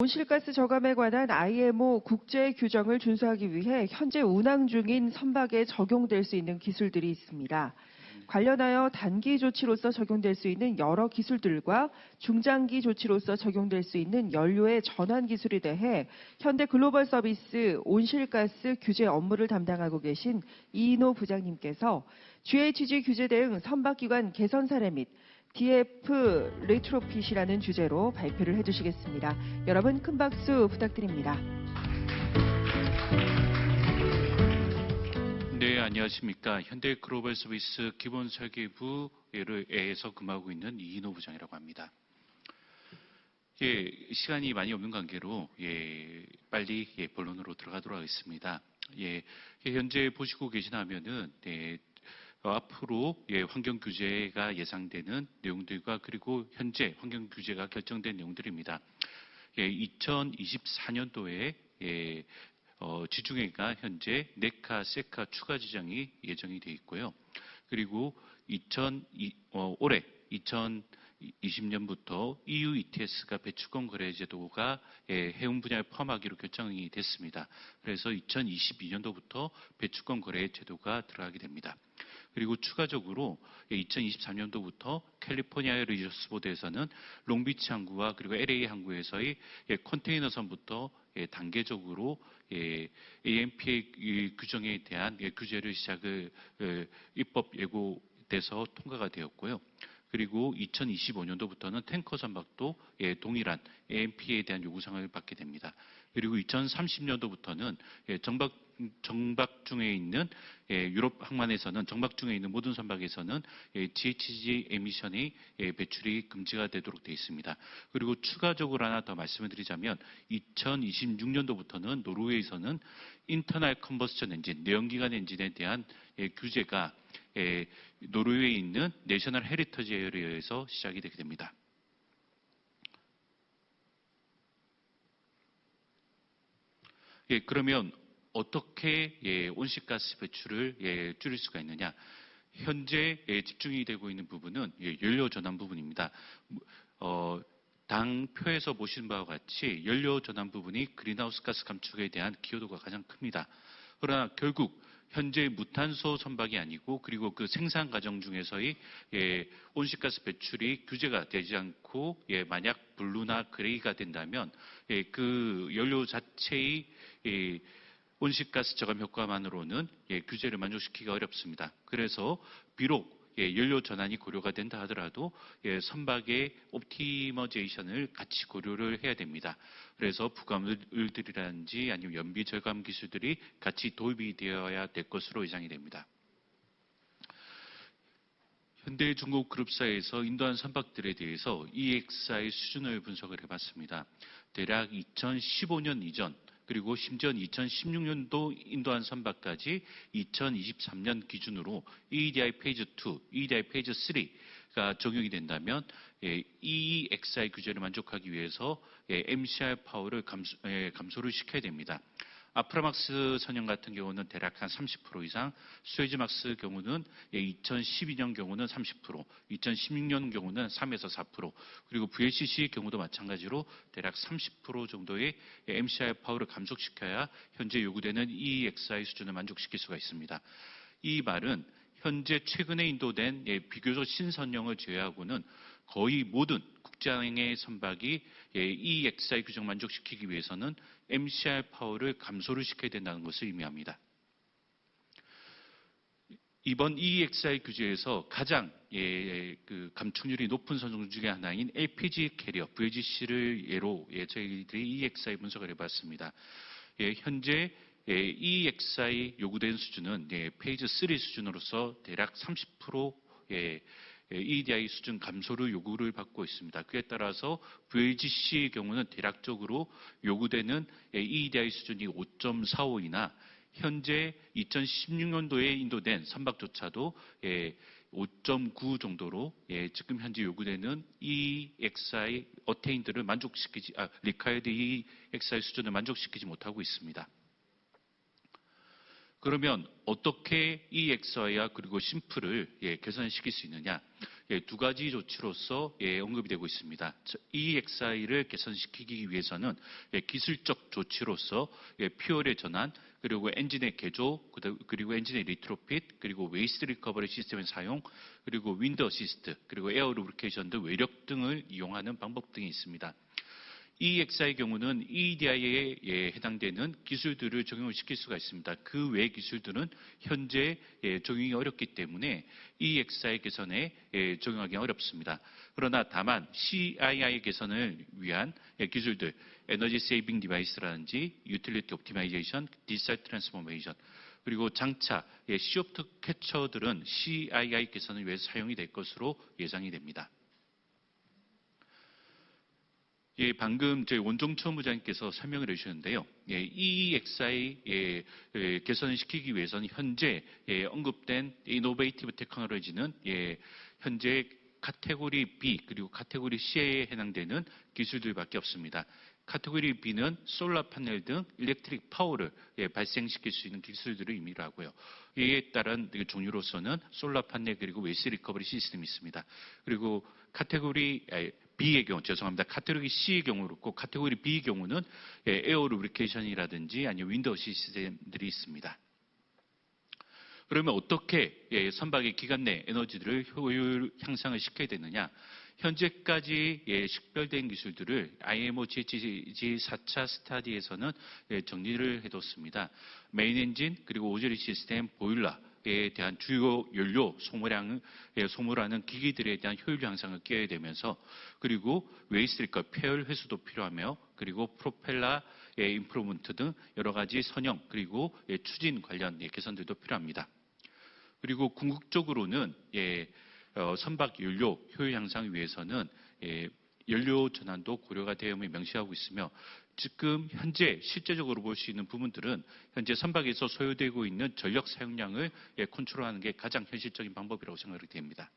온실가스 저감에 관한 IMO 국제 규정을 준수하기 위해 현재 운항 중인 선박에 적용될 수 있는 기술들이 있습니다. 관련하여 단기 조치로서 적용될 수 있는 여러 기술들과 중장기 조치로서 적용될 수 있는 연료의 전환 기술에 대해 현대 글로벌 서비스 온실가스 규제 업무를 담당하고 계신 이인호 부장님께서 GHG 규제 대응 선박기관 개선 사례 및 DF 레트로핏이라는 주제로 발표를 해주시겠습니다. 여러분 큰 박수 부탁드립니다. 네, 안녕하십니까. 현대 글로벌 서비스 기본 설계부에서 근무하고 있는 이인호 부장이라고 합니다. 예, 시간이 많이 없는 관계로 예, 빨리 예, 본론으로 들어가도록 하겠습니다. 예, 예, 현재 보시고 계시다면은 예, 어, 앞으로 예, 환경 규제가 예상되는 내용들과 그리고 현재 환경 규제가 결정된 내용들입니다. 예, 2024년도에 예, 어, 지중해가 현재 네카, 세카 추가 지정이 예정이 되어 있고요. 그리고 2002, 어, 올해 2020년부터 EU ETS가 배출권 거래 제도가 예, 해운 분야에 포함하기로 결정이 됐습니다. 그래서 2022년도부터 배출권 거래 제도가 들어가게 됩니다. 그리고 추가적으로 2023년도부터 캘리포니아 리저스보드에서는 롱비치 항구와 그리고 LA 항구에서의 예, 컨테이너선부터 예, 단계적으로 예, AMPA 규정에 대한 예, 규제를 시작을 예, 입법 예고돼서 통과가 되었고요. 그리고 2025년도부터는 탱커 선박도 예, 동일한 AMP에 대한 요구사항을 받게 됩니다. 그리고 2030년도부터는 예, 정박 정박 중에 있는 예, 유럽 항만에서는 정박 중에 있는 모든 선박에서는 예, GHG 에미션의 예, 배출이 금지가 되도록 되어 있습니다. 그리고 추가적으로 하나 더 말씀을 드리자면 2026년도부터는 노르웨이에서는 인터널 컨버스천 엔진, 내연기관 엔진에 대한 예, 규제가 예, 노르웨이에 있는 내셔널 헤리터지 에어리어에서 시작이 되게 됩니다. 예, 그러면 어떻게 예, 온실가스 배출을 예, 줄일 수가 있느냐? 현재 예, 집중이 되고 있는 부분은 예, 연료 전환 부분입니다. 어, 당표에서 보신 바와 같이 연료 전환 부분이 그린하우스 가스 감축에 대한 기여도가 가장 큽니다. 그러나 결국 현재 무탄소 선박이 아니고 그리고 그 생산 과정 중에서의 예, 온실가스 배출이 규제가 되지 않고 예, 만약 블루나 그레이가 된다면 예, 그 연료 자체의 예, 온실가스 저감 효과만으로는 예, 규제를 만족시키기가 어렵습니다. 그래서 비록 예, 연료 전환이 고려가 된다 하더라도 예, 선박의 옵티머제이션을 같이 고려를 해야 됩니다. 그래서 부감을들이라든지 아니면 연비 절감 기술들이 같이 도입이 되어야 될 것으로 예상이 됩니다. 현대 중국 그룹사에서 인도한 선박들에 대해서 EXI 수준을 분석을 해봤습니다. 대략 2015년 이전 그리고 심지어 2016년도 인도한 선박까지 2023년 기준으로 EEDI 페이즈 2, EEDI 페이즈 3가 적용이 된다면 예, EEXI 규제를 만족하기 위해서 예, MCR 파워를 감소, 예, 감소 를 시켜야 됩니다. 아프라막스 선형 같은 경우는 대략 한 30% 이상, 스웨즈막스 경우는 2012년 경우는 30%, 2016년 경우는 3에서 4%, 그리고 VLCC 경우도 마찬가지로 대략 30% 정도의 MCI 파워를 감속시켜야 현재 요구되는 EEXI 수준을 만족시킬 수가 있습니다. 이 말은 현재 최근에 인도된 비교적 신선형을 제외하고는 거의 모든 국장의 선박이 EEXI 규정 만족시키기 위해서는 MCR 파워를 감소를 시켜야 된다는 것을 의미합니다. 이번 EEXI 규제에서 가장 예, 그 감축률이 높은 선종 중에 하나인 LPG 캐리어 VLGC를 예로 예, 저희들이 EEXI 분석을 해봤습니다. 예, 현재 예, EEXI 요구된 수준은 예, 페이지 3 수준으로서 대략 30% 예, EEDI 수준 감소를 요구를 받고 있습니다. 그에 따라서 VLGC의 경우는 대략적으로 요구되는 EEDI 수준이 5.45이나 현재 2016년도에 인도된 선박조차도 5.9 정도로 지금 현재 요구되는 EXI 어테인들을 만족시키지 아, 리카이드 EXI 수준을 만족시키지 못하고 있습니다. 그러면 어떻게 EXI와 그리고 심플을 예, 개선시킬 수 있느냐? 예, 두 가지 조치로서 예, 언급이 되고 있습니다. 저- EXI를 개선시키기 위해서는 예, 기술적 조치로서 예, 퓨얼의 전환, 그리고 엔진의 개조, 그리고 엔진의 리트로핏, 그리고 웨이스트 리커버리 시스템의 사용, 그리고 윈드 어시스트, 그리고 에어 루브리케이션 등 외력 등을 이용하는 방법 등이 있습니다. EXI의 경우는 EDI에 해당되는 기술들을 적용을 시킬 수가 있습니다. 그 외 기술들은 현재 예, 적용이 어렵기 때문에 EXI 개선에 예, 적용하기 어렵습니다. 그러나 다만 CII 개선을 위한 예, 기술들, 에너지 세이빙 디바이스라든지 유틸리티 옵티마이제이션, 디지털 트랜스포메이션, 그리고 장차 예, 시옵트 캐처들은 CII 개선을 위해서 사용이 될 것으로 예상이 됩니다. 예, 방금 저희 원종천 부장님께서 설명을 해주셨는데요. 예, EEXI 예, 예, 개선을 시키기 위해서는 현재 예, 언급된 이노베이티브 테크놀로지는 예, 현재 카테고리 B 그리고 카테고리 C에 해당되는 기술들밖에 없습니다. 카테고리 B는 솔라 파넬 등 일렉트릭 파워를 예, 발생시킬 수 있는 기술들을 의미를 하고요. 이에 따른 그 종류로서는 솔라 파넬 그리고 웨스 리커버리 시스템이 있습니다. 그리고 카테고리 에, B의 경우 죄송합니다. 카테고리 C의 경우로 꼭 카테고리 B의 경우는 예, 에어 루브리케이션이라든지 아니면 윈도우 시스템들이 있습니다. 그러면 어떻게 예, 선박의 기간 내 에너지들을 효율 향상을 시켜야 되느냐? 현재까지 예, 식별된 기술들을 IMO GHG 4차 스타디에서는 예, 정리를 해뒀습니다. 메인 엔진 그리고 오저리 시스템 보일러 에 대한 주요 연료 소모량 예, 소모라는 기기들에 대한 효율 향상을 깨야 되면서 그리고 웨이스트리커 폐열 회수도 필요하며 그리고 프로펠러 의 임프로먼트 등 여러 가지 선형 그리고 예, 추진 관련 예, 개선들도 필요합니다. 그리고 궁극적으로는 예, 어, 선박 연료 효율 향상 위해서는 예, 연료 전환도 고려가 되음을 명시하고 있으며 지금 현재 실제적으로 볼 수 있는 부분들은 현재 선박에서 소요되고 있는 전력 사용량을 예, 컨트롤하는 게 가장 현실적인 방법이라고 생각이 됩니다.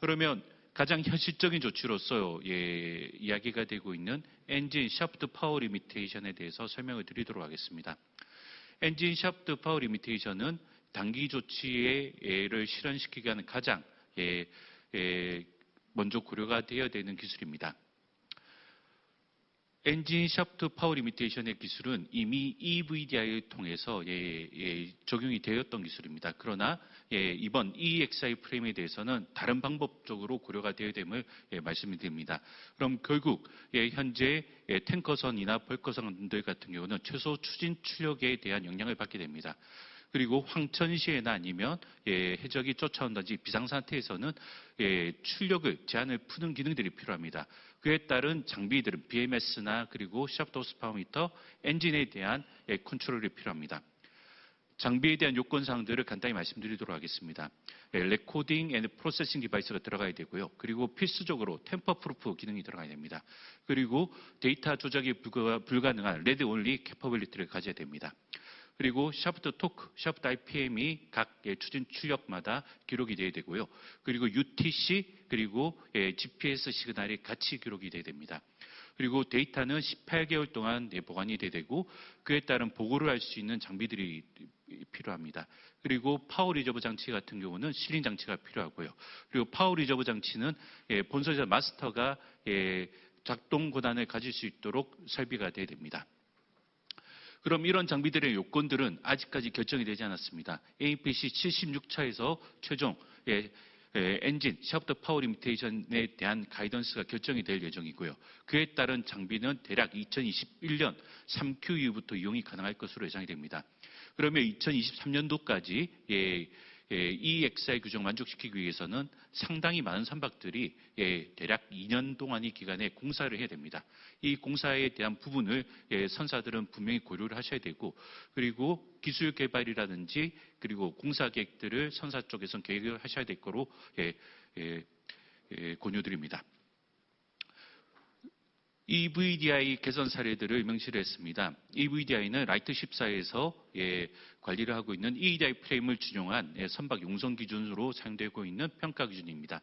그러면 가장 현실적인 조치로서 예, 이야기가 되고 있는 엔진 샤프트 파워 리미테이션에 대해서 설명을 드리도록 하겠습니다. 엔진 샤프트 파워 리미테이션은 단기 조치를 실현시키기 위한 가장 예, 예, 먼저 고려가 되어야 되는 기술입니다. 엔진 샤프트 파워 리미테이션의 기술은 이미 EVDI를 통해서 예, 예, 적용이 되었던 기술입니다. 그러나 예, 이번 EXI 프레임에 대해서는 다른 방법적으로 고려가 되어야 됨을 예, 말씀드립니다. 그럼 결국 예, 현재 예, 탱커선이나 벌커선들 같은 경우는 최소 추진 출력에 대한 영향을 받게 됩니다. 그리고 황천시에나 아니면 예, 해적이 쫓아온다든지 비상상태에서는 예, 출력을 제한을 푸는 기능들이 필요합니다. 그에 따른 장비들은 BMS나 그리고 샤프트 호스파워미터, 엔진에 대한 예, 컨트롤이 필요합니다. 장비에 대한 요건 사항들을 간단히 말씀드리도록 하겠습니다. 예, 레코딩 앤 프로세싱 디바이스가 들어가야 되고요. 그리고 필수적으로 템퍼 프루프 기능이 들어가야 됩니다. 그리고 데이터 조작이 불가, 불가능한 레드 온리 캐퍼빌리티를 가져야 됩니다. 그리고 샤프트 토크, 샤프트 IPM이 각 예, 추진 출력마다 기록이 돼야 되고요. 그리고 UTC 그리고 예, GPS 시그널이 같이 기록이 돼야 됩니다. 그리고 데이터는 18개월 동안 예, 보관이 돼야 되고 그에 따른 보고를 할 수 있는 장비들이 필요합니다. 그리고 파워 리저브 장치 같은 경우는 실링 장치가 필요하고요. 그리고 파워 리저브 장치는 예, 본소자 마스터가 예, 작동 권한을 가질 수 있도록 설비가 돼야 됩니다. 그럼 이런 장비들의 요건들은 아직까지 결정이 되지 않았습니다. APC 76차에서 최종 예, 예, 엔진, 샤프트 파워 리미테이션에 대한 가이던스가 결정이 될 예정이고요. 그에 따른 장비는 대략 2021년 3Q 이후부터 이용이 가능할 것으로 예상이 됩니다. 그러면 2023년도까지 예, 예, EXI 규정 만족시키기 위해서는 상당히 많은 선박들이 예, 대략 2년 동안의 기간에 공사를 해야 됩니다. 이 공사에 대한 부분을 예, 선사들은 분명히 고려를 하셔야 되고 그리고 기술 개발이라든지 그리고 공사 계획들을 선사 쪽에서 계획을 하셔야 될 거로 예, 예, 예, 권유드립니다. EVDI 개선 사례들을 명시를 했습니다. EVDI는 라이트 14에서 예, 관리를 하고 있는 EVDI 프레임을 준용한 예, 선박 용성 기준으로 사용되고 있는 평가 기준입니다.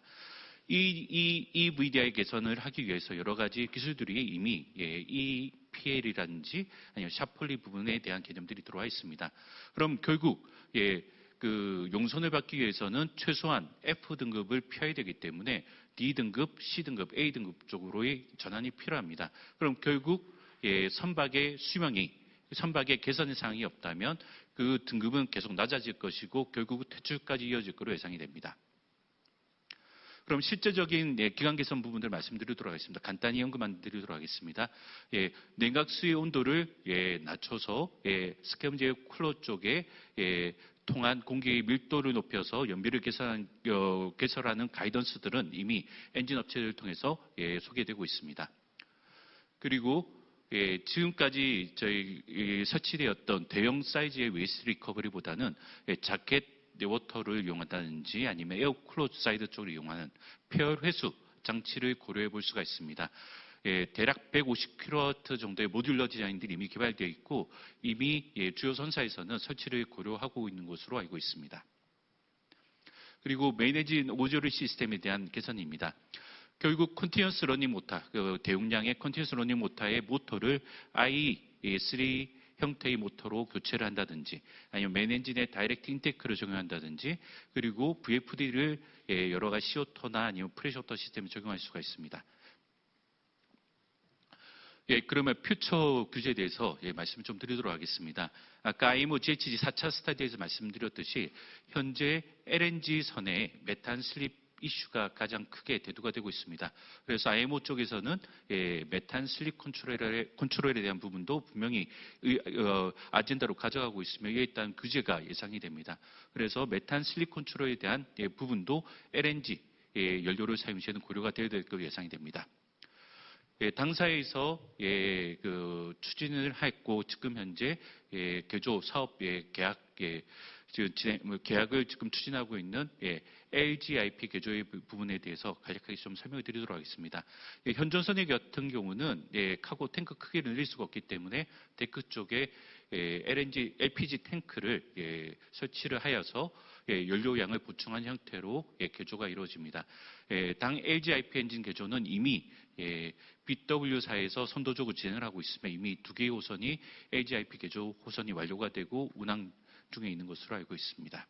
이, 이 EVDI 개선을 하기 위해서 여러 가지 기술들이 이미 예, EPL이라든지 아니면 샤폴리 부분에 대한 개념들이 들어와 있습니다. 그럼 결국 예, 그 용선을 받기 위해서는 최소한 F 등급을 피해야 되기 때문에 D 등급, C 등급, A 등급 쪽으로의 전환이 필요합니다. 그럼 결국 예, 선박의 수명이 선박의 개선 사항이 없다면 그 등급은 계속 낮아질 것이고 결국 퇴출까지 이어질 것으로 예상이 됩니다. 그럼 실제적인 예, 기관 개선 부분들 말씀드리도록 하겠습니다. 간단히 연금만 드리도록 하겠습니다. 예, 냉각 수의 온도를 예, 낮춰서 예, 스캠제 쿨러 쪽에 예, 통한 공기의 밀도를 높여서 연비를 개선, 어, 개설하는 가이던스들은 이미 엔진 업체를 통해서 예, 소개되고 있습니다. 그리고 예, 지금까지 저희 예, 설치되었던 대형 사이즈의 웨이스 리커버리보다는 예, 자켓 네워터를 이용한다든지 아니면 에어클로즈 사이드 쪽을 이용하는 폐열 회수 장치를 고려해 볼 수가 있습니다. 예, 대략 150kW 정도의 모듈러 디자인들이 이미 개발되어 있고 이미 예, 주요 선사에서는 설치를 고려하고 있는 것으로 알고 있습니다. 그리고 매니진 오저리 시스템에 대한 개선입니다. 결국 컨티뉴스 러닝 모터, 그 대용량의 컨티뉴스 러닝 모터의 모터를 i3 형태의 모터로 교체를 한다든지 아니면 맨 엔진에 다이렉트 인테크를 적용한다든지 그리고 VFD를 예, 여러 가지 시오터나 아니면 프레셔터 시스템에 적용할 수가 있습니다. 예, 그러면 퓨처 규제에 대해서 예, 말씀을 좀 드리도록 하겠습니다. 아까 IMO GHG 4차 스타디에서 말씀드렸듯이 현재 LNG 선의 메탄 슬립 이슈가 가장 크게 대두가 되고 있습니다. 그래서 IMO 쪽에서는 예, 메탄 슬립 컨트롤에, 컨트롤에 대한 부분도 분명히 의- 어, 아젠다로 가져가고 있으며 이에 따른 규제가 예상이 됩니다. 그래서 메탄 슬립 컨트롤에 대한 예, 부분도 LNG 예, 연료를 사용 시에는 고려가 되어야 될 것으로 예상이 됩니다. 예, 당사에서 예, 그 추진을 했고 지금 현재 예, 개조 사업 예, 계약 예, 지금 진행, 뭐 계약을 지금 추진하고 있는 예, LGIP 개조의 부- 부분에 대해서 간략하게 좀 설명을 드리도록 하겠습니다. 예, 현존선의 같은 경우는 예, 카고 탱크 크기를 늘릴 수가 없기 때문에 데크 쪽에 예, LNG, LPG 탱크를 예, 설치를 하여서 예, 연료량을 보충한 형태로 예, 개조가 이루어집니다. 예, 당 LGIP 엔진 개조는 이미 예, BW사에서 선도적으로 진행을 하고 있으며 이미 두 개의 호선이 LGIP 개조 호선이 완료가 되고 운항 중에 있는 것으로 알고 있습니다.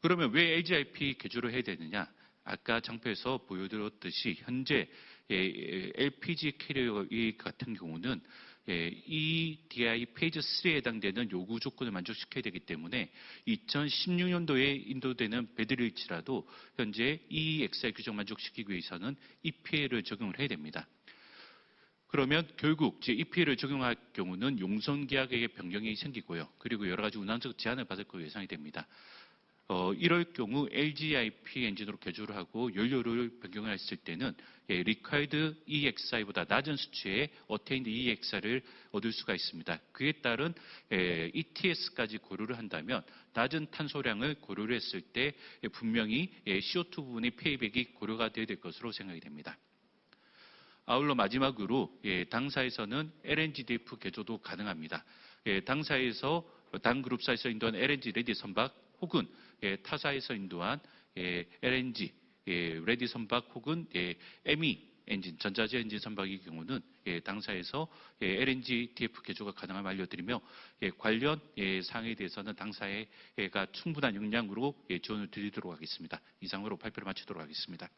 그러면 왜 LGIP 개조를 해야 되느냐? 아까 장표에서 보여드렸듯이 현재 예, LPG 캐리어 같은 경우는 예, EDI 페이지 3에 해당되는 요구 조건을 만족시켜야 되기 때문에 2016년도에 인도되는 배들일지라도 현재 EEXI 규정 만족시키기 위해서는 EPA를 적용을 해야 됩니다. 그러면 결국 제 EPA를 적용할 경우는 용선 계약의 변경이 생기고요. 그리고 여러 가지 운항적 제한을 받을 것으로 예상이 됩니다. 어, 이럴 경우 LGIP 엔진으로 개조를 하고 연료를 변경을 했을 때는 예, Required EXI보다 낮은 수치의 Attained EXI를 얻을 수가 있습니다. 그에 따른 예, ETS까지 고려를 한다면 낮은 탄소량을 고려를 했을 때 예, 분명히 예, CO2 부분의 페이백이 고려가 되어야 될 것으로 생각이 됩니다. 아울러 마지막으로 예, 당사에서는 LNGDF 개조도 가능합니다. 예, 당사에서 당 그룹사에서 인도한 LNG 레디 선박 혹은 예, 타사에서 인도한 예, LNG 예, 레디 선박 혹은 예, ME 엔진 전자제 엔진 선박의 경우는 예, 당사에서 예, LNG DF 개조가 가능함을 알려드리며 예, 관련 예, 사항에 대해서는 당사가 충분한 역량으로 예, 지원을 드리도록 하겠습니다. 이상으로 발표를 마치도록 하겠습니다.